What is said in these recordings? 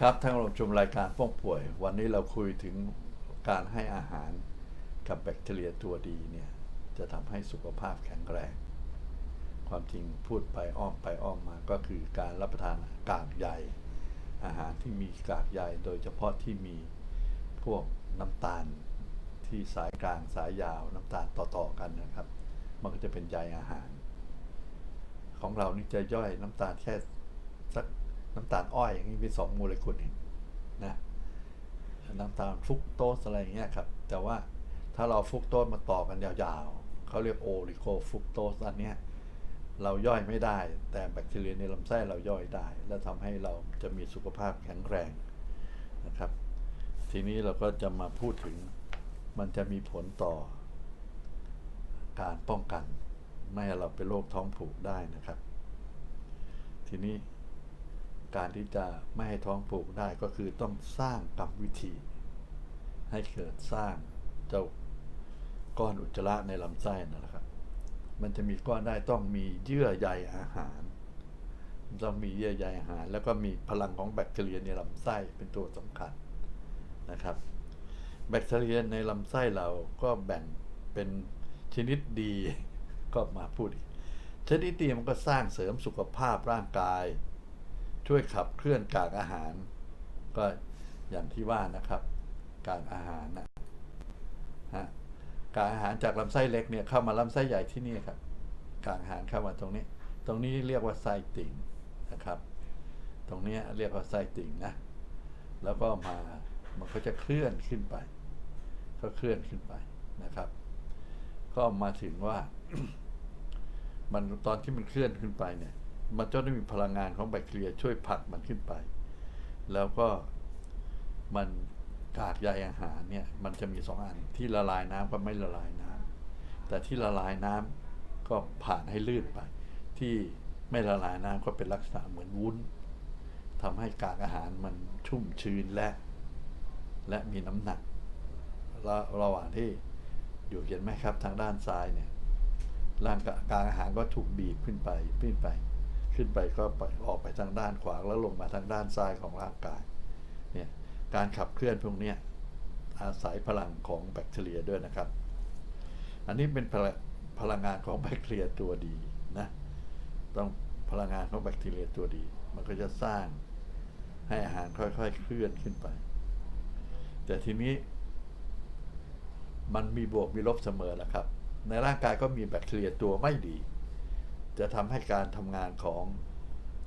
ครับท่านผู้ชมรายการป้องป่วย วันนี้เราคุยถึงการให้อาหารกับแบคทีเรียตัวดีเนี่ยจะทำให้สุขภาพแข็งแรง ความจริงพูดไปอ้อมไปอ้อมมาก็คือการรับประทานกากใยอาหารที่มีกากใยโดยเฉพาะที่มีพวกน้ำตาลที่สายกลางสายยาวน้ำตาลต่อๆกันนะครับ มันก็จะเป็นใยอาหาร ของเรานี่จะย่อยน้ำตาลแค่ น้ำตาลอ้อยอย่างนี้มีสองโมเลกุลนะน้ำตาลฟรุกโตสอะไรอย่างเงี้ยครับ แต่ว่าถ้าเราฟรุกโตสมาต่อกันยาวๆเขาเรียกโอริโกฟรุกโตสอันเนี้ยเราย่อยไม่ได้ แต่แบคทีเรียในลำไส้เราย่อยได้ และทำให้เราจะมีสุขภาพแข็งแรงนะครับ ทีนี้เราก็จะมาพูดถึงมันจะมีผลต่อ การป้องกัน ไม่ให้เราเป็นโรคท้องผูกได้นะครับ ทีนี้ การที่จะไม่ให้ท้องผูกได้ก็คือต้องสร้างกรรมวิธี ให้เกิดสร้างเจ้าก้อนอุจจาระในลำไส้นั่นแหละครับ มันจะมีก้อนได้ต้องมีเยื่อใยอาหารต้องมีเยื่อใยอาหาร แล้วก็มีพลังของแบคทีเรียในลำไส้เป็นตัวสำคัญนะครับ แบคทีเรียในลำไส้เราก็แบ่งเป็นชนิดดีก็มาพูดชนิดดีมันก็สร้างเสริมสุขภาพร่างกาย ช่วยขับเคลื่อนกากอาหาร ก็อย่างที่ว่านะครับ กากอาหารนะฮะกากอาหารจากลำไส้เล็กเนี่ยเข้ามาลำไส้ใหญ่ที่นี่ครับ กากอาหารเข้ามาตรงนี้ ตรงนี้เรียกว่าไส้ติ่งนะครับ ตรงนี้เรียกว่าไส้ติ่งนะ แล้วก็มามันก็จะเคลื่อนขึ้นไป ก็เคลื่อนขึ้นไปนะครับ ก็มาถึงว่า มันตอนที่มันเคลื่อนขึ้นไปเนี่ย มันจะได้มีพลังงานของแบคทีเรียช่วยผลักมันขึ้นไป แล้วก็มันกากใยอาหารเนี่ยมันจะมีสองอันที่ละลายน้ำกับไม่ละลายน้ำแต่ที่ละลายน้ำก็ผ่านให้ลื่นไป ที่ไม่ละลายน้ำก็เป็นลักษณะเหมือนวุ้นทำให้กากอาหารมันชุ่มชื้นและ และมีน้ำหนักระระหว่างที่อยู่เห็นไหมครับทางด้านซ้ายเนี่ยร่างกายอาหารก็ถูกบีบขึ้นไปขึ้นไป ขึ้นไปก็ไปออกไปทางด้านขวาแล้วลงมาทางด้านซ้ายของร่างกายเนี่ยการขับเคลื่อนพวกนี้อาศัยพลังของแบคทีเรียด้วยนะครับ อันนี้เป็นพลพลังงานของแบคทีเรียตัวดีนะต้องพลังงานของแบคทีเรียตัวดี มันก็จะสร้างให้อาหารค่อยๆเคลื่อนขึ้นไป แต่ทีนี้ มันมีบวกมีลบเสมอแหละครับ ในร่างกายก็มีแบคทีเรียตัวไม่ดี จะทำให้การทำงานของ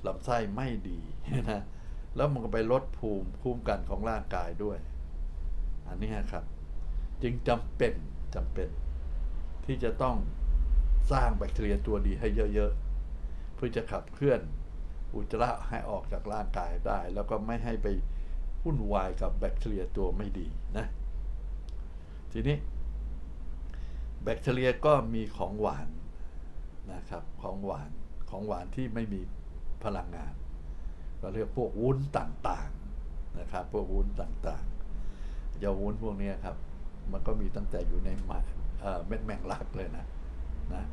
ลำไส้ไม่ดีนะแล้วมันก็ไปลดภูมิภูมิกันของร่างกายด้วย อันนี้ครับ จึงจำเป็นจำเป็น ที่จะต้องสร้างแบคทีเรียตัวดีให้เยอะๆ เพื่อจะขับเคลื่อนอุจจาระให้ออกจากร่างกายได้ แล้วก็ไม่ให้ไปวุ่นวายกับแบคทีเรียตัวไม่ดีนะ ทีนี้ แบคทีเรียก็มีของหวาน นะครับของหวานของหวานที่ไม่มีพลังงาน เราเรียกพวกวุ้นต่างๆนะครับพวกวุ้นต่างๆยาวุ้นพวกนี้ครับ มันก็มีตั้งแต่อยู่ในหมาเม็ดแมงลักเลยนะนะ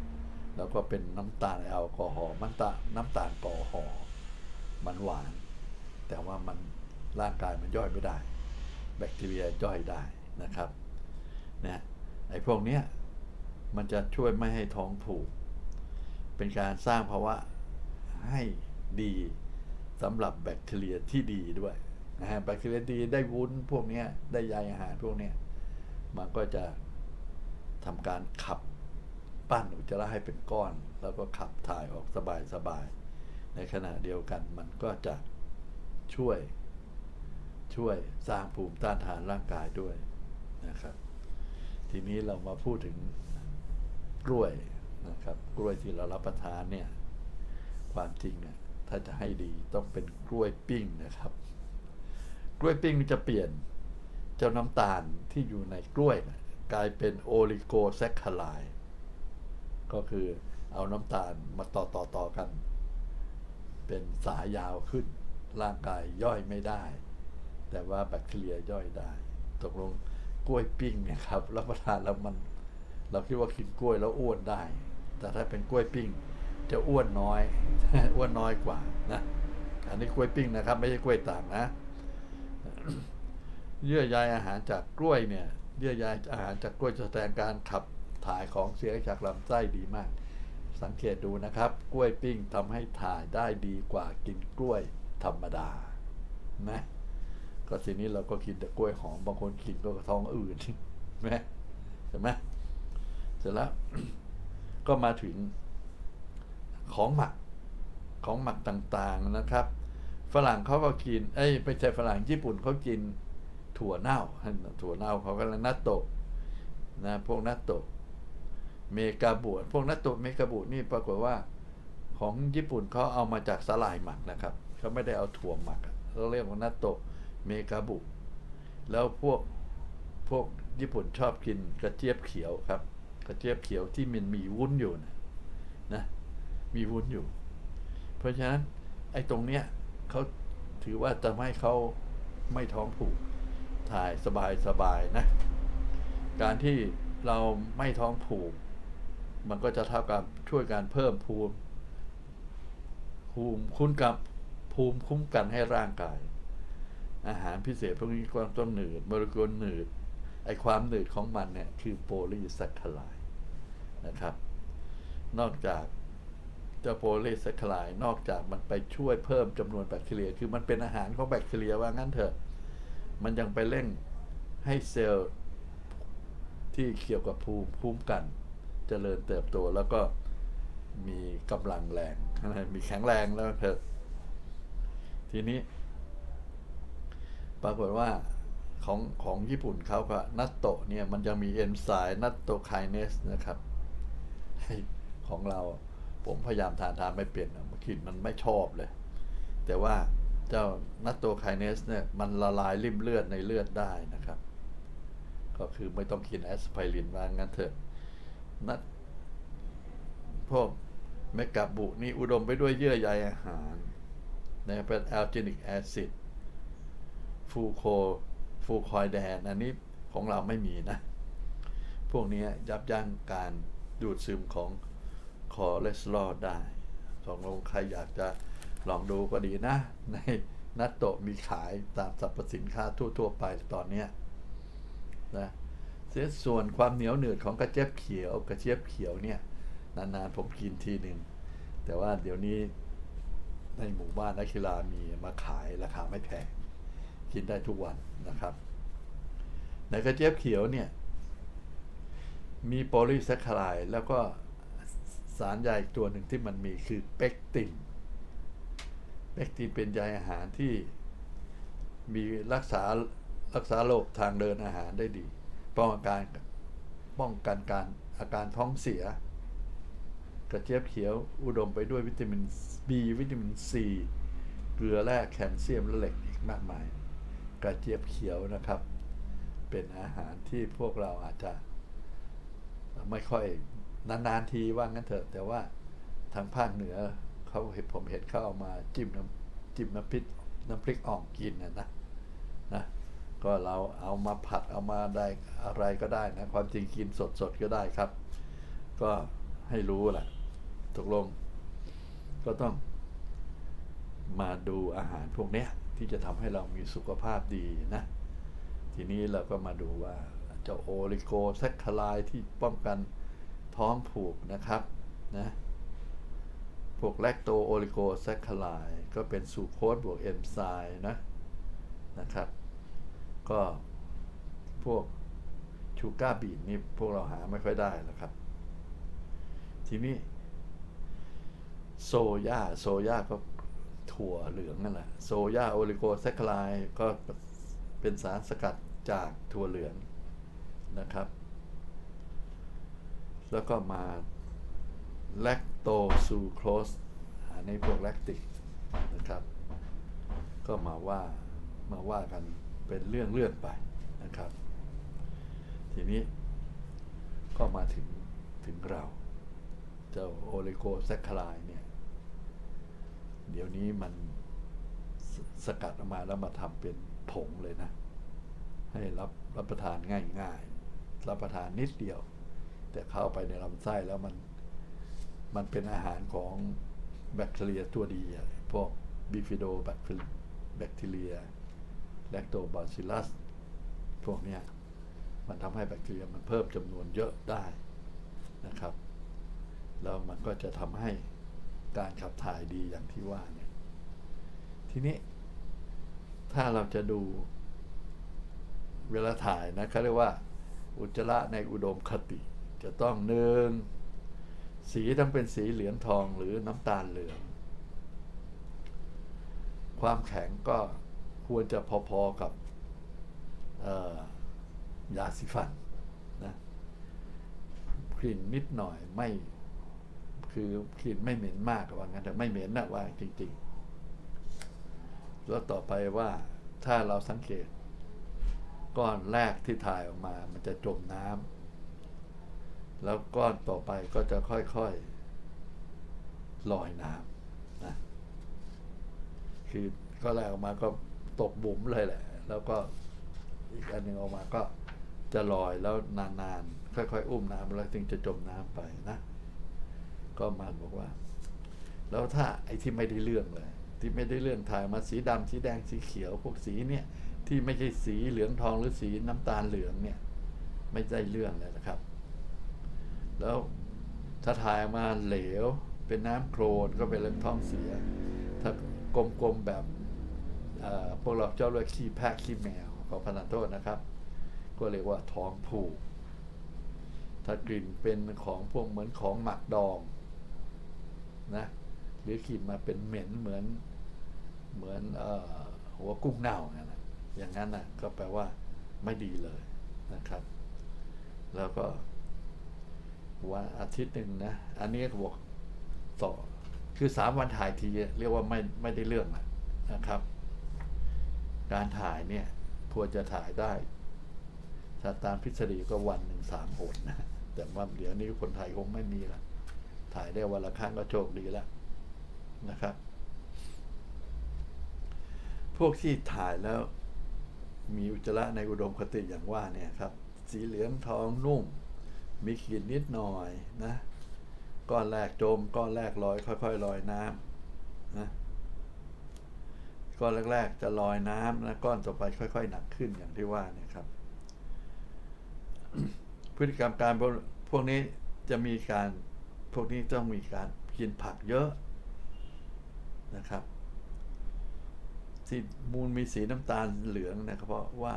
แล้วก็เป็นน้ำตาลแอลกอฮอล์มันตาน้ำตาลกอฮอล์มันหวาน แต่ว่ามันร่างกายมันย่อยไม่ได้ แบคทีเรียย่อยได้นะครับนะไอ้พวกเนี้ยมันจะช่วยไม่ให้ท้องผูก เป็นการสร้างภาวะให้ดีสำหรับแบคทีเรียที่ดีด้วยนะฮะแบคทีเรียดีได้วุ้นพวกนี้ได้ใยอาหารพวกนี้มันก็จะทำการขับปั้นอุจจาระให้เป็นก้อน แล้วก็ขับถ่ายออกสบายๆในขณะเดียวกันมันก็จะช่วย ช่วยสร้างภูมิต้านทานร่างกายด้วยนะครับ ทีนี้เรามาพูดถึงกล้วย นะครับกล้วยที่เรารับประทานเนี่ยความจริงเนี่ยถ้าจะให้ดีต้องเป็นกล้วยปิ้งนะครับ กล้วยปิ้งจะเปลี่ยนเจ้าน้ำตาลที่อยู่ในกล้วยนะกลายเป็นโอลิโกแซคคาไลก็คือเอาน้ำตาลมาต่อต่อต่อกัน เป็นสายยาวขึ้น ร่างกายย่อยไม่ได้ แต่ว่าแบคทีเรียย่อยได้ ตกลงกล้วยปิ้งเนี่ยครับรับประทานแล้วมัน เราคิดว่ากินกล้วยแล้วอ้วนได้ แต่ถ้าเป็นกล้วยปิ้ง จะอ้วนน้อย อ้วนน้อยกว่านะอันนี้กล้วยปิ้งนะครับ ไม่ใช่กล้วยตากนะเยื่อใยอาหารจากกล้วยเนี่ยเยื่อใยอาหารจากกล้วยจะแสดงการขับถ่ายของเสียจากลำไส้ดีมาก สังเกตดูนะครับ กล้วยปิ้งทำให้ถ่ายได้ดีกว่ากินกล้วยธรรมดานะก็ทีนี้เราก็กินแต่กล้วยหอมบางคนกินก็ท้องอืดไหมใช่ไหมเสร็จแล้ว ก็มาถึงของหมักของหมักต่างๆนะครับ ฝรั่งเขาก็กิน เอ้ยไม่ใช่ฝรั่งญี่ปุ่นเขากินถั่วเน่า ถั่วเน่าเขาก็เรียกนัตโตะนะพวกนัตโตะเมกาบุพวกนัตโตะเมกาบุนี่ปรากฏว่าของญี่ปุ่นเขาเอามาจากสลายหมักนะครับเขาไม่ได้เอาถั่วหมักเขาเรียกว่านัตโตะเมกาบุ แล้วพวกพวกญี่ปุ่นชอบกินกระเจี๊ยบเขียวครับ กระเจี๊ยบเขียวที่มันมีวุ้นอยู่นะนะ มีวุ้นอยู่ เพราะฉะนั้นไอ้ตรงเนี้ยเขาถือว่าจะไม่ให้เขาไม่ท้องผูกถ่ายสบายสบายนะ การที่เราไม่ท้องผูก มันก็จะเท่ากับช่วยการเพิ่มภูมิภูมิคุ้นกับภูมิคุ้มกันให้ร่างกาย อาหารพิเศษพวกนี้ความต้องหนืดโมเลกุลหนืดไอความหนืดของมันเนี่ยคือโพลีแซคคาไล นะครับ นอกจากเจ้าโพลีแซคคาไลด์นอกจากมันไปช่วยเพิ่มจำนวนแบคทีเรีย คือมันเป็นอาหารของแบคทีเรียว่างั้นเถอะ มันยังไปเร่งให้เซลล์ที่เกี่ยวกับภูมิคุ้มกันจเจริญเติบโตแล้วก็มีกำลังแรง มีแข็งแรงแล้วเถอะ ทีนี้ ปรากฏว่าของของญี่ปุ่นเขาก็นัตโตะเนี่ย มันยังมีเอนไซม์นัตโตไคเนสนะครับ ของเรา ผมพยายามทานทานไม่เปลี่ยนนะมื่อกี้มันไม่ชอบเลย แต่ว่าเจ้านัตโตไคเนสเนี่ยมันละลายริ่มเลือดในเลือดได้นะครับ ก็คือไม่ต้องกินแอสไพรินว่างั้นเถอะนัดพวกเมกาบุนี่อุดมไปด้วยเยื่อใยอาหารนะเป็นแอลจินิกแอซิดฟูโคฟูคอยแดน อันนี้ของเราไม่มีนะ พวกนี้ยับยั้งการ ดูดซึมของคอเลสเตอรอลได้สองลงใครอยากจะลองดูก็ดีนะ ในนัตโตมีขายตามสรรพสินค้าทั่ว ๆ ไปตอนนี้นะเสียส่วนความเหนียวหนืดของกระเจี๊ยบเขียวกระเจี๊ยบเขียวเนี่ย นานๆผมกินทีหนึ่งแต่ว่าเดี๋ยวนี้ในหมู่บ้านนักกีฬามีมาขายราคาไม่แพงกินได้ทุกวันนะครับ ในกระเจี๊ยบเขียวเนี่ย มีโพลีแซคคาไลด์แล้วก็สารใยอีกตัวหนึ่งที่มันมีคือเปกติน เปกตินเป็นใยอาหารที่มีรักษารักษาโรคทางเดินอาหารได้ดี ป้องกันป้องกันการอาการท้องเสีย กระเจี๊ยบเขียวอุดมไปด้วยวิตามิน B วิตามิน C เกลือแร่แคลเซียมและเหล็กอีกมากมาย กระเจี๊ยบเขียวนะครับ เป็นอาหารที่พวกเราอาจจะ ไม่ค่อยนานๆทีว่างั้นเถอะ แต่ว่าทางภาคเหนือเขาเห็นผมเห็นเขาเอามาจิ้มน้ำจิ้มน้ำพริกน้ำพริกอ่องกินนะนะนะก็เราเอามาผัดเอามาได้อะไรก็ได้นะ ความจริงกินสดๆก็ได้ครับ ก็ให้รู้แหละตกลง ก็ต้องมาดูอาหารพวกเนี้ยที่จะทำให้เรามีสุขภาพดีนะ ทีนี้เราก็มาดูว่า เจ้าโอริโกแซคคาไลที่ป้องกันท้องผูกนะครับนะพวกแลคโตโอริโกแซคคาไลก็เป็นสูโคสบวกเอนไซม์นะนะครับ ก็พวกชูการ์บีดนี่พวกเราหาไม่ค่อยได้แล้วครับ ทีนี้ โซยาโซยาก็ถั่วเหลืองนั่นแหละโซยาโอลิโกแซคคาไลก็เป็นสารสกัดจากถั่วเหลือง นะครับ แล้วก็มาแลคโตซูโครสอันนี้พวกแลคติกนะครับ ก็มาว่ามาว่ากันเป็นเรื่องเลื่อนไปนะครับ ทีนี้ก็มาถึงถึงเรา เจ้าโอลิโกแซคคาไลเนี่ย เดี๋ยวนี้มันสสกัดออกมาแล้วมาทำเป็นผงเลยนะ ให้รับรับประทานง่ายๆ รับประทานนิดเดียว แต่เข้าไปในลำไส้แล้วมัน มันเป็นอาหารของแบคทีเรียตัวดีพวกบิฟิโดแบคทีเรียแลคโตบาซิลัสพวกนี้มันทำให้แบคทีเรียมันเพิ่มจำนวนเยอะได้นะครับ แล้วมันก็จะทำให้การขับถ่ายดีอย่างที่ว่าเนี่ยทีนี้ ถ้าเราจะดูเวลาถ่ายนะเขาเรียกว่า อุจจาระในอุดมคติ จะต้องหนึ่งสีต้องเป็นสีเหลืองทองหรือน้ำตาลเหลือง ความแข็งก็ควรจะพอๆกับยาสีฟันนะกลิ่นนิดหน่อยไม่คือกลิ่นไม่เหม็นมากว่างั้นแต่ไม่เหม็นนะว่าจริงๆ แล้วต่อไปว่าถ้าเราสังเกต ก้อนแรกที่ถ่ายออกมา มันจะจมน้ำแล้วก้อนต่อไปก็จะค่อยๆลอยน้ำนะคือก็แรกออกมาก็ตกบุ๋มเลยแหละ แล้วก็อีกอันหนึ่งออกมาก็จะลอยแล้วนานๆ ค่อยๆ อุ้มน้ำแล้วถึงจะจมน้ำไปนะ ก็มาบอกว่า แล้วถ้าไอ้ที่ไม่ได้เรื่องเลย ที่ไม่ได้เรื่องถ่ายมาสีดำสีแดงสีเขียวพวกสีเนี่ย ที่ไม่ใช่สีเหลืองทองหรือสีน้ำตาลเหลืองเนี่ย ไม่ได้เรื่องเลยนะครับ แล้วถ้าถ่ายมาเหลว เป็นน้ำโครนก็เป็นเรื่องท้องเสีย ถ้ากลมๆแบบพวกเราเจ้าเรียกขี้แพะขี้แมวขอพนันโทษนะครับ ก็เรียกว่าท้องผูก ถ้ากลิ่นเป็นของพวกเหมือนของหมักดองนะหรือกลิ่นมาเป็นเหม็นเหมือนเหมือนอหัวกุ้งเน่าอย่างนะ อย่างนั้นนะก็แปลว่าไม่ดีเลยนะครับ แล้วก็วันอาทิตย์หนึ่งนะ อันนี้ก็บอกต่อคือสามวันถ่ายทีเรียกว่าไม่ไม่ได้เรื่องอะนะครับ การถ่ายเนี่ยควรจะถ่ายได้ถ้าตามทฤษฎีก็วันหนึ่งสามหนนะแต่ว่าเดี๋ยวนี้คนไทยคงไม่มีละถ่ายได้วันละครั้งก็โชคดีแล้วนะครับ พวกที่ถ่ายแล้ว มีอุจจาระในอุดมคติอย่างว่าเนี่ยครับ สีเหลืองทองนุ่ม มีขีดนิดหน่อยนะก้อนแรกจมก้อนแรกลอย ค่อยๆลอยน้ำนะก้อนแรก ๆ จะลอยน้ำนะก้อนต่อไปค่อย ๆ หนักขึ้นอย่างที่ว่าเนี่ยครับ พฤติกรรมการพวกพวกนี้จะมีการพวกนี้ต้องมีการกินผักเยอะนะครับ ที่มูลมีสีน้ำตาลเหลืองนะครับ เพราะว่า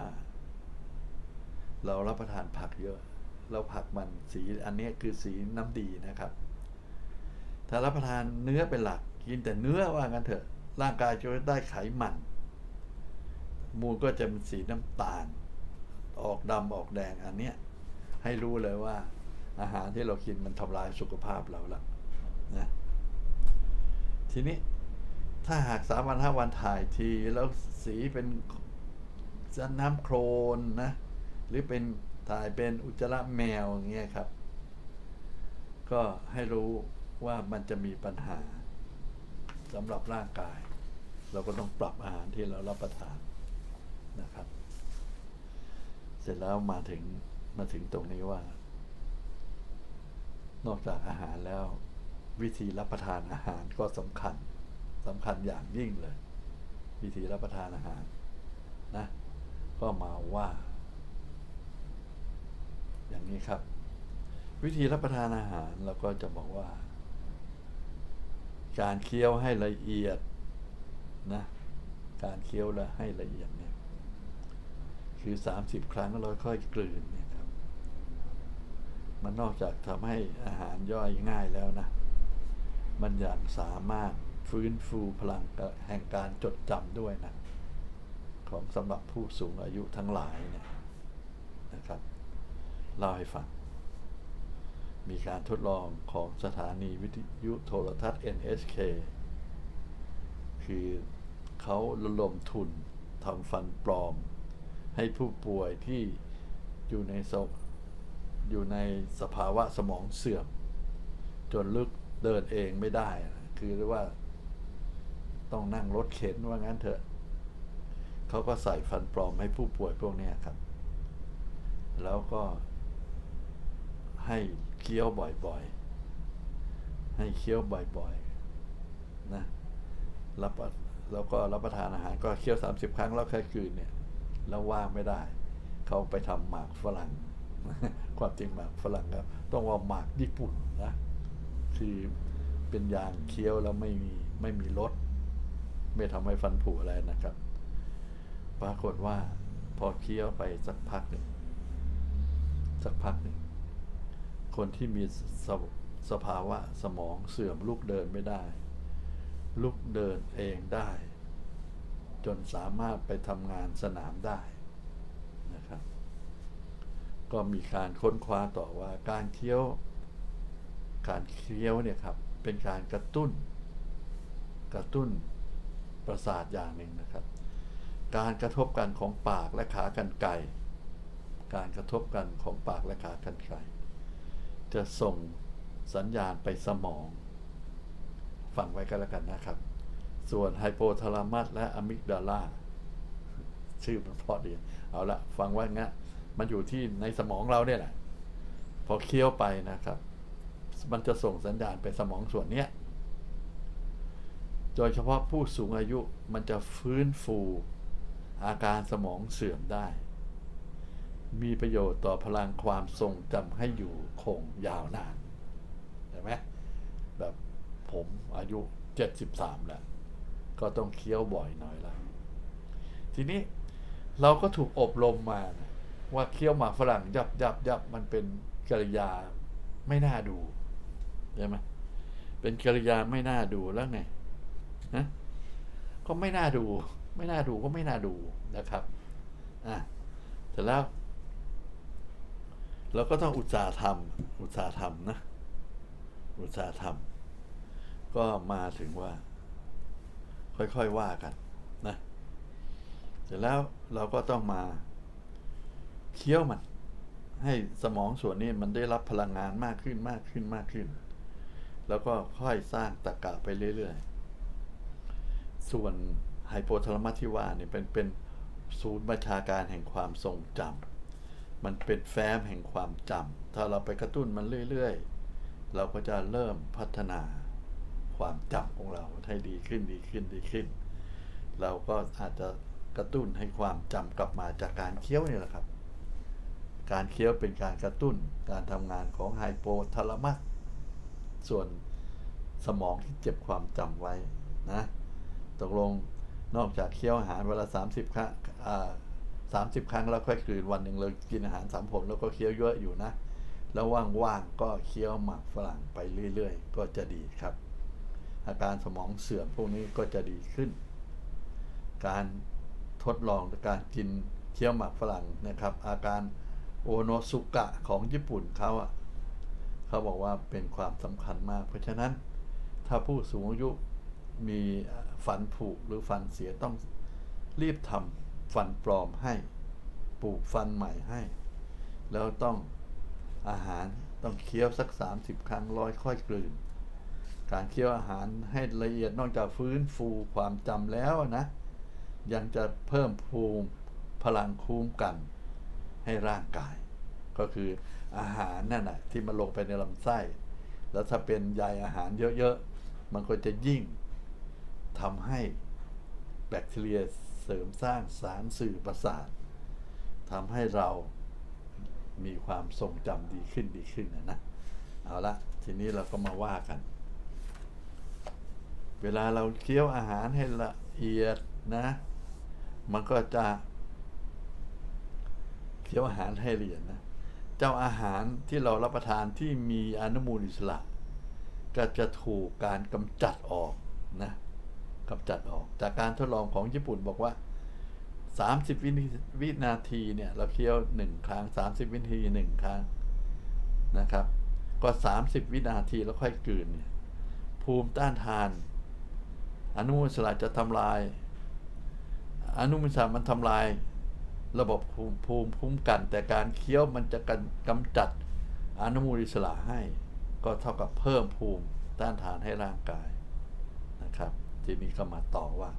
เรารับประทานผักเยอะ เราผักมันสีอันนี้คือสีน้ำดีนะครับ ถ้ารับประทานเนื้อเป็นหลัก กินแต่เนื้อว่างั้นเถอะ ร่างกายจะได้ไขมัน มูลก็จะเป็นสีน้ำตาล ออกดำออกแดงอันเนี้ยให้รู้เลยว่า อาหารที่เรากินมันทำลายสุขภาพเราละนะทีนี้ ถ้าหากสามวันห้าวันถ่ายที แล้วสีเป็นน้ำโครนนะ หรือเป็นถ่ายเป็นอุจจาระแมวอย่างเงี้ยครับ ก็ให้รู้ว่ามันจะมีปัญหาสำหรับร่างกาย เราก็ต้องปรับอาหารที่เรารับประทานนะครับ เสร็จแล้วมาถึงมาถึงตรงนี้ว่า นอกจากอาหารแล้ววิธีรับประทานอาหารก็สำคัญ สำคัญอย่างยิ่งเลยวิธีรับประทานอาหารนะ ก็มาว่า อย่างนี้ครับ วิธีรับประทานอาหารเราก็จะบอกว่า การเคี้ยวให้ละเอียดนะการเคี้ยวและให้ละเอียดเนี่ยคือสามสิบครั้งแล้วค่อยกลืนเนี่ยครับ มันนอกจากทำให้อาหารย่อยง่ายแล้วนะ มันยังสามารถ ฟื้นฟูพลังแห่งการจดจำด้วยนะ ของสำหรับผู้สูงอายุทั้งหลายเนี่ยนะครับเล่าให้ฟัง มีการทดลองของสถานีวิทยุโทรทัศน์ NHK คือเขาระดมทุนทำฟันปลอม ให้ผู้ป่วยที่อยู่ในสอยู่ในสภาวะสมองเสื่อม จนลึกเดินเองไม่ได้ คือเรียกว่า ต้องนั่งรถเข็นว่างั้นเถอะเขาก็ใส่ฟันปลอมให้ผู้ป่วยพวกนี้ครับ แล้วก็ให้เคี้ยวบ่อยๆ ให้เคี้ยวบ่อยๆ นะรับประแล้วก็รับประทานอาหารก็เคี้ยว 30 ครั้งแล้วค่อยกลืนเนี่ย แล้วว่างไม่ได้ เขาไปทำหมากฝรั่ง ความจริงหมากฝรั่งครับ ต้องว่าหมากญี่ปุ่นนะ คือเป็นยางเคี้ยวแล้วไม่มีไม่มีรส ไม่ทำให้ฟันผุอะไรนะครับ ปรากฏว่า พอเคี้ยวไปสักพักหนึ่งสักพักหนึ่งคนที่มีสภสภาวะสมองเสื่อมลุกเดินไม่ได้ ลุกเดินเองได้ จนสามารถไปทำงานสนามได้นะครับ ก็มีการค้นคว้าต่อว่าการเคี้ยว การเคี้ยวเนี่ยครับเป็นการกระตุ้น กระตุ้น ประสาทอย่างหนึ่งนะครับ การกระทบกันของปากและขากรรไกรการกระทบกันของปากและขากรรไกรจะส่งสัญญาณไปสมอง ฟังไว้ก็แล้วกันนะครับ ส่วนไฮโปทาลามัสและอะมิกดาลาชื่อมันเพราะดี เอาละฟังไว้งั้นมันอยู่ที่ในสมองเราเนี่ยแหละพอเคี้ยวไปนะครับ มันจะส่งสัญญาณไปสมองส่วนเนี้ย โดยเฉพาะผู้สูงอายุมันจะฟื้นฟูอาการสมองเสื่อมได้ มีประโยชน์ต่อพลังความทรงจำให้อยู่คงยาวนานเห็นไหมแบบผมอายุ 73 แล้ว ก็ต้องเคี้ยวบ่อยหน่อยละทีนี้เราก็ถูกอบรมมานะว่าเคี้ยวหมากฝรั่งยับยับยับมันเป็นกริยาไม่น่าดูใช่ไหมเป็นกริยาไม่น่าดูแล้วไง นะก็ไม่น่าดู ไม่น่าดูก็ไม่น่าดูนะครับอะเสร็จแล้ว เราก็ต้องอุตสาห์ทำอุตสาห์ทำนะ อุตสาห์ทำก็มาถึงว่า ค่อยๆว่ากันนะเสร็จแล้วเราก็ต้องมาเคี้ยวมัน ให้สมองส่วนนี้มันได้รับพลังงานมากขึ้นมากขึ้นมากขึ้น แล้วก็ค่อยสร้างตะกะไปเรื่อยๆ ส่วนไฮโปทาลามัสที่ว่าเนี่ยเป็นเป็นศูนย์บัญชาการแห่งความทรงจำมันเป็นแฟ้มแห่งความจำถ้าเราไปกระตุ้นมันเรื่อยๆ เราก็จะเริ่มพัฒนาความจำของเราให้ดีขึ้นดีขึ้นดีขึ้น เราก็อาจจะกระตุ้นให้ความจำกลับมาจากการเคี้ยวนี่แหละครับ การเคี้ยวเป็นการกระตุ้นการทำงานของไฮโปทาลามัสส่วนสมองที่เจ็บความจำไว้นะ ตกลงนอกจากเคี้ยวอาหารเวลา30ครั้งสามสิบครั้งแล้วค่อยกลืนวันหนึ่งเรากินอาหารสามผลแล้วก็เคี้ยวเยอะอยู่นะ แล้วว่างๆก็เคี้ยวหมากฝรั่งไปเรื่อยๆ ก็จะดีครับ อาการสมองเสื่อมพวกนี้ก็จะดีขึ้น การทดลองการกินเคี้ยวหมากฝรั่งนะครับ อาการโอโนสุกะของญี่ปุ่นเขาอะเขาบอกว่าเป็นความสำคัญมาก เพราะฉะนั้นถ้าผู้สูงอายุมี ฟันผุหรือฟันเสียต้องรีบทำฟันปลอมให้ปลูกฟันใหม่ให้ แล้วต้องอาหารต้องเคี้ยวสัก 30 ครั้งร้อยค่อยกลืน การเคี้ยวอาหารให้ละเอียดนอกจากฟื้นฟูความจำแล้วนะ ยังจะเพิ่มภูมิพลังคุ้มกันให้ร่างกาย ก็คืออาหารนั่นแหะที่มันลงไปในลำไส้ แล้วถ้าเป็นใยอาหารเยอะๆ มันก็จะยิ่ง ทำให้แบคทีเรียเสริมสร้างสารสื่อประสาททำให้เรามีความทรงจำดีขึ้นดีขึ้นนะนะเอาละทีนี้เราก็มาว่ากัน เวลาเราเคี้ยวอาหารให้ละเอียดนะ มันก็จะเคี้ยวอาหารให้ละเอียดนะ เจ้าอาหารที่เรารับประทานที่มีอนุมูลอิสระ ก็จะถูกการกำจัดออกนะ กำจัดออก จากการทดลองของญี่ปุ่นบอกว่า 30วิวินาทีเนี่ย เราเคี้ยว 1 ครั้ง 30 วินาที 1 ครั้งนะครับ ก็ 30 วินาทีแล้วค่อยกลืนเนี่ยภูมิต้านทาน อนุมูลอิสระจะทำลาย อนุมูลอิสระมันทำลาย ระบบภูมิภูมิคุ้มกัน แต่การเคี้ยวมันจะกันกำจัดอนุมูลอิสระให้ ก็เท่ากับเพิ่มภูมิต้านทานให้ร่างกายนะครับ ทีนี้ก็มาต่อว่า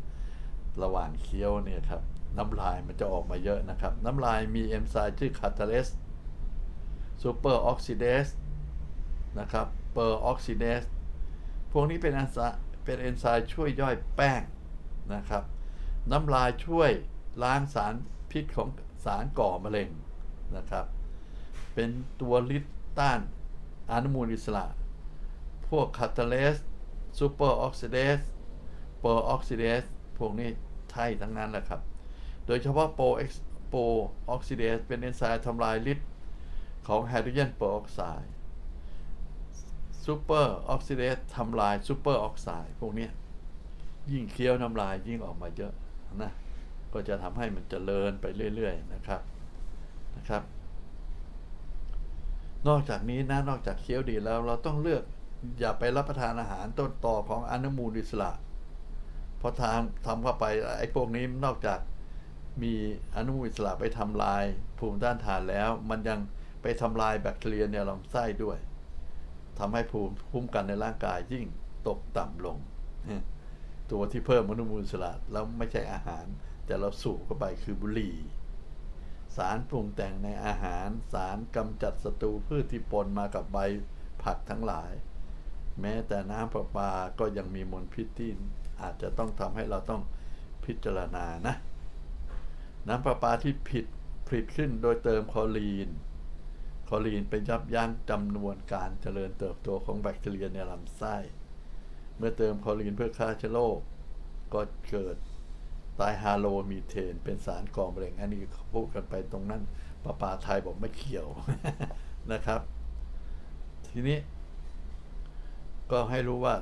ระหว่างเคี้ยวเนี่ยครับน้ำลายมันจะออกมาเยอะนะครับ น้ำลายมีเอนไซม์ชื่อคาตาเลสซูเปอร์ออกซิเดสนะครับเปอร์ออกซิเดสพวกนี้เป็นเอนไซม์เป็นเอนไซม์ช่วยย่อยแป้งนะครับ น้ำลายช่วยล้างสารพิษของสารก่อมะเร็งนะครับ เป็นตัวลิดต้านอนุมูลอิสระ พวกคาตาเลสซูเปอร์ออกซิเดส เปรออกซิเดสพวกนี้ใช่ทั้งนั้นแหละครับ โดยเฉพาะโปรเอ็กซ์โปรออกซิเดสเป็นเอนไซม์ทำลายฤทธิ์ของไฮโดรเจนเปอร์ออกไซด์ซูเปอร์ออกซิเดสทำลายซูเปอร์ออกไซด์พวกนี้ยิ่งเคี้ยวน้ำลายยิ่งออกมาเยอะนะก็จะทำให้มันเจริญไปเรื่อย ๆ นะครับนะครับ นอกจากนี้นะนอกจากเคี้ยวดีแล้วเราต้องเลือกอย่าไปรับประทานอาหารต้นต่อของอนุมูลอิสระ พราะทางทำเข้าไปไอ้พวกนี้นอกจากมีอนุมูลอิสระไปทำลายภูมิต้านทานแล้ว มันยังไปทำลายแบคทีเรียในลำไส้ด้วยทำให้ภูมิคุ้มกันในร่างกายยิ่งตกต่ำลง ตัวที่เพิ่มอนุมูลอิสระแล้วไม่ใช่อาหาร แต่เราสูบเข้าไปคือบุหรี่ สารปรุงแต่งในอาหาร สารกำจัดศัตรูพืชที่ปนมากับใบผักทั้งหลาย แม้แต่น้ำประปาก็ยังมีมลพิษที่ อาจจะต้องทำให้เราต้องพิจารณานะ น้ำประปาที่ผิดผลิตขึ้นโดยเติมคลอรีน คลอรีนเป็นยับยั้งจำนวนการเจริญเติบโตของแบคทีเรียในลำไส้ เมื่อเติมคลอรีนเพื่อฆ่าเชื้อโรคก็เกิดไตรฮาโลมีเทน เป็นสารก่อมะเร็งอันนี้พูดกันไปตรงนั้นประปาไทยบอกไม่เกี่ยวนะครับ ทีนี้ก็ให้รู้ว่า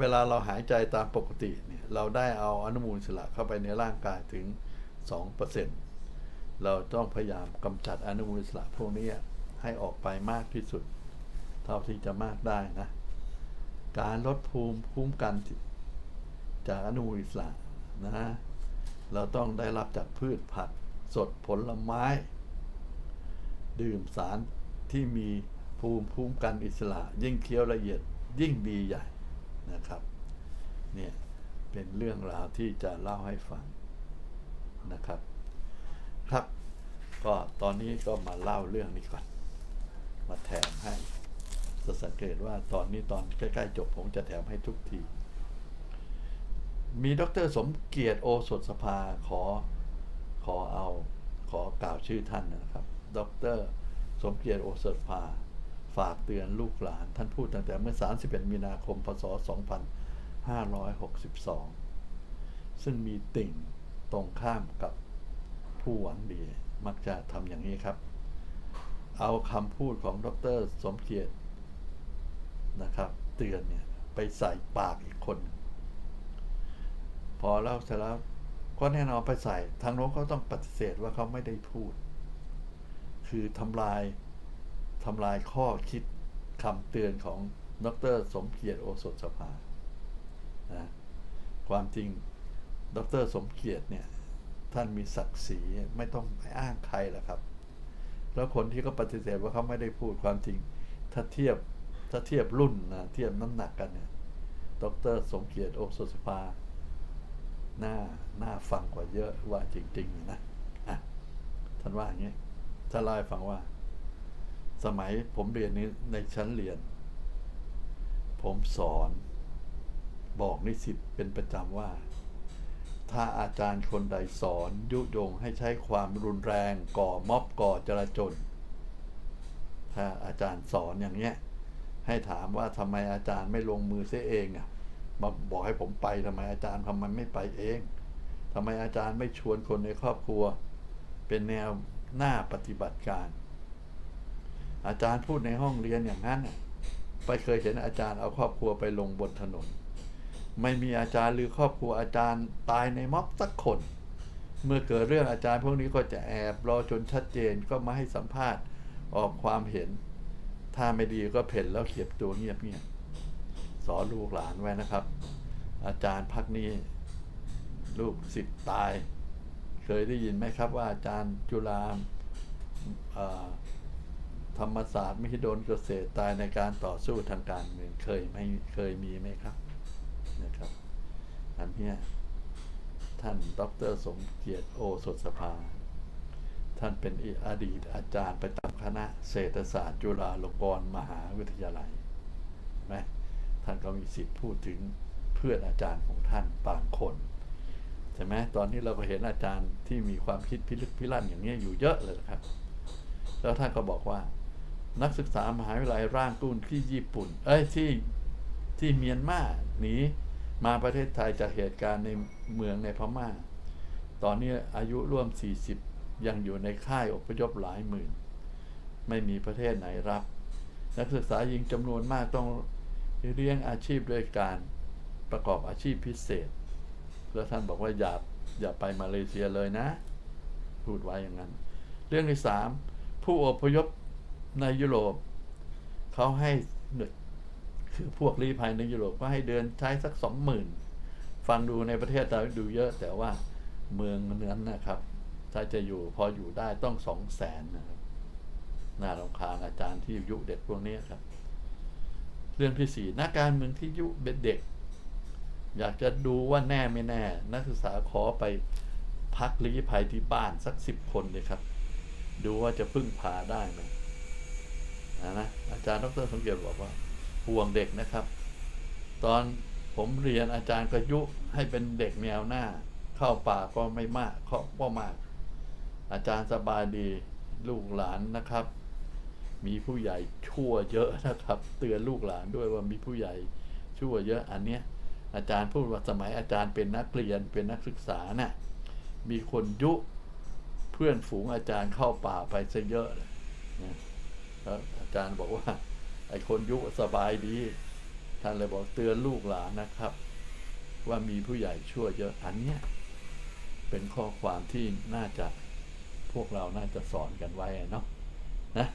เวลาเราหายใจตามปกติเนี่ยเราได้เอาอนุมูลอิสระเข้าไปในร่างกายถึง 2%เราต้องพยายามกำจัดอนุมูลอิสระพวกนี้ให้ออกไปมากที่สุด เท่าที่จะมากได้นะ การลดภูมิคุ้มกันจากอนุมูลอิสระนะ เราต้องได้รับจากพืชผักสดผลไม้ ดื่มสารที่มีภูมิคุ้มกันอิสระ ยิ่งเคี้ยวละเอียดยิ่งดีใหญ่ นะครับ เนี่ย เป็นเรื่องราวที่จะเล่าให้ฟังนะครับ ครับก็ตอนนี้ก็มาเล่าเรื่องนี้ก่อน มาแถมให้จะสังเกตว่าตอนนี้ตอนใกล้ๆจบผมจะแถมให้ทุกที มีดรสมเกียรติโอสถสภาขอขอเอาขอกล่าวชื่อท่านนะครับ ดรสมเกียรติโอสถสภา ฝากเตือนลูกหลาน ท่านพูดตั้งแต่เมื่อ 31 มีนาคม พศ 2562 ซึ่งมีติ่งตรงข้ามกับผู้หวังดี มักจะทำอย่างนี้ครับ เอาคำพูดของดรสมเกียรตินะครับ เตือนเนี่ยไปใส่ปากอีกคน พอเล่าเสร็จแล้วก็แน่นอนไปใส่ ทางโน้นเขาต้องปฏิเสธว่าเขาไม่ได้พูด คือทำลาย ทำลายข้อคิดคำเตือนของดรสมเกียรติโอสถสภานะความจริงดรสมเกียรติเนี่ยท่านมีศักดิ์ศรีไม่ต้องไปอ้างใครหรอกครับ แล้วคนที่ก็ปฏิเสธว่าเขาไม่ได้พูดความจริง ถ้าเทียบถ้าเทียบรุ่นนะเทียบน้ำหนักกันเนี่ยดรสมเกียรติโอสถสภาหน้าหน้าฟังกว่าเยอะว่าจริงๆนะอะท่านว่าอย่างนี้ท่านเล่าให้ฟังว่า สมัยผมเรียนนี้ในชั้นเรียน ผมสอนบอกนิสิตเป็นประจำว่า ถ้าอาจารย์คนใดสอนยุยงให้ใช้ความรุนแรงก่อม็อบก่อจราจนถ้าอาจารย์สอนอย่างเนี้ย ให้ถามว่าทำไมอาจารย์ไม่ลงมือเสียเองอะมาบอกให้ผมไปทำไมอาจารย์ทำไมไม่ไปเองทำไมอาจารย์ไม่ชวนคนในครอบครัว เป็นแนวหน้าปฏิบัติการ อาจารย์พูดในห้องเรียนอย่างนั้นน่ะไปเคยเห็นอาจารย์เอาครอบครัวไปลงบนถนน ไม่มีอาจารย์หรือครอบครัวอาจารย์ตายในม็อบสักคน เมื่อเกิดเรื่องอาจารย์พวกนี้ก็จะแอบรอจนชัดเจนก็มาให้สัมภาษณ์ออกความเห็น ถ้าไม่ดีก็เพ่นแล้วเขียบตัวเงียบเงียบสอนลูกหลานไว้นะครับ อาจารย์พักนี้ ลูกศิษย์ตาย เคยได้ยินไหมครับว่าอาจารย์จุฬา ธรรมศาสตร์มหิดลเกษตรตายในการต่อสู้ทางการเมืองเคยไม่เคยมีไหมครับนะครับ อันเนี้ยท่านดรสมเกียรติโอสถสภา ท่านเป็นอดีตอาจารย์ประจำคณะเศรษฐศาสตร์จุฬาลงกรณ์มหาวิทยาลัยไหมท่านก็มีสิทธิ์พูดถึงเพื่อนอาจารย์ของท่านบางคนใช่ไหมตอนนี้เราก็เห็นอาจารย์ที่มีความคิดพิลึกพิลั่นอย่างนี้อยู่เยอะเลยครับ แล้วท่านก็บอกว่า นักศึกษามหาวิทยาลัยร่างกุ้นที่ญี่ปุ่น เอ้ยที่ที่เมียนมาหนีมาประเทศไทยจากเหตุการณ์ในเมืองในพม่า ตอนนี้อายุร่วม 40 ยังอยู่ในค่ายอพยพหลายหมื่น ไม่มีประเทศไหนรับ นักศึกษาหญิงจำนวนมากต้องเลี้ยงอาชีพด้วยการประกอบอาชีพพิเศษ แล้วท่านบอกว่าอย่าอย่าไปมาเลเซียเลยนะ พูดไว้อย่างนั้น เรื่องที่สามผู้อพยพ ในยุโรปเขาให้คือพวกลี้ภัยในยุโรปก็ให้เดินใช้สักสองหมื่นฟังดูในประเทศเราดูเยอะแต่ว่าเมืองนั้นนะครับ ถ้าจะอยู่พออยู่ได้ต้องสองแสนนะครับน่ารำคาญอาจารย์ที่ยุเด็กพวกนี้ครับ เรื่องที่สี่นักการเมืองที่ยุเด็ก อยากจะดูว่าแน่ไม่แน่ นักศึกษาขอไปพักลี้ภัยที่บ้านสักสิบคนเลยครับ ดูว่าจะพึ่งพาได้ไหม นะนะอาจารย์ดรสมเกียรติบอกว่าห่วงเด็กนะครับ ตอนผมเรียนอาจารย์ก็ยุให้เป็นเด็กแนวหน้า เข้าป่าก็ไม่มากเขาก็มาก อาจารย์สบายดีลูกหลานนะครับ มีผู้ใหญ่ชั่วเยอะนะครับ เตือนลูกหลานด้วยว่ามีผู้ใหญ่ชั่วเยอะอันเนี้ยอาจารย์พูดว่าสมัยอาจารย์เป็นนักเรียนเป็นนักศึกษาน่ะมีคนยุเพื่อนฝูงอาจารย์เข้าป่าไปซะเยอะนะ อาจารย์บอกว่า ไอ้คนยุสบายดี ท่านเลยบอกเตือนลูกหลานนะครับ ว่ามีผู้ใหญ่ชั่วเยอะอันเนี้ยเป็นข้อความที่น่าจะพวกเราน่าจะสอนกันไว้เนาะนะ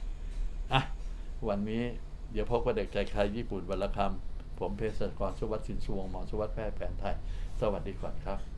อะวันนี้เดี๋ยวพบกับเด็กใจใครญี่ปุ่นวันละคำผมเภสัชกรสุวัสดิ์สินสวงหมอสุวัสดิ์แพทย์แผนไทย สวัสดีก่อนครับ